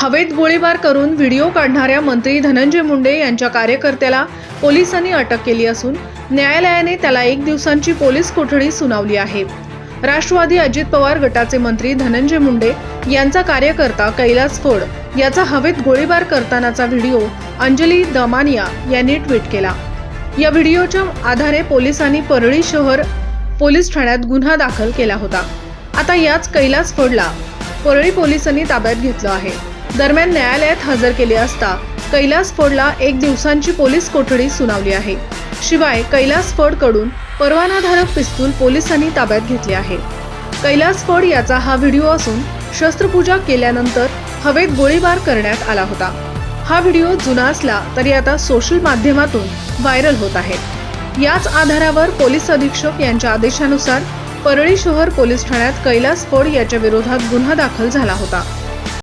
हवेत गोळीबार करून व्हिडिओ काढणाऱ्या मंत्री धनंजय मुंडे यांच्या कार्यकर्त्याला पोलिसांनी अटक केली असून न्यायालयाने त्याला एक दिवसांची पोलीस कोठडी सुनावली आहे. राष्ट्रवादी अजित पवार गटाचे मंत्री धनंजय मुंडे यांचा कार्यकर्ता कैलास फोड याचा हवेत गोळीबार करतानाचा व्हिडिओ अंजली दमानिया यांनी ट्विट केला. या व्हिडिओच्या आधारे पोलिसांनी परळी शहर पोलीस ठाण्यात गुन्हा दाखल केला होता. आता याच कैलास फोडला. परळी पोलिसांनी ताब्यात घेतलं आहे. दरम्यान न्यायालयात हजर केले असता कैलास फोडला एक दिवसांची पोलीस कोठडी सुनावली आहे. शिवाय कैलास फोडकडून परवानाधारक पिस्तूल पोलिसांनी ताब्यात घेतले आहे. कैलास फोड याचा हा व्हिडिओ असून शस्त्रपूजा केल्यानंतर हवेत गोळीबार करण्यात आला होता. हा व्हिडिओ जुना असला तरी आता सोशल माध्यमातून व्हायरल होत आहे. याच आधारावर पोलीस अधीक्षक यांच्या आदेशानुसार परळी शहर पोलीस ठाण्यात कैलास फोड याच्या विरोधात गुन्हा दाखल झाला होता.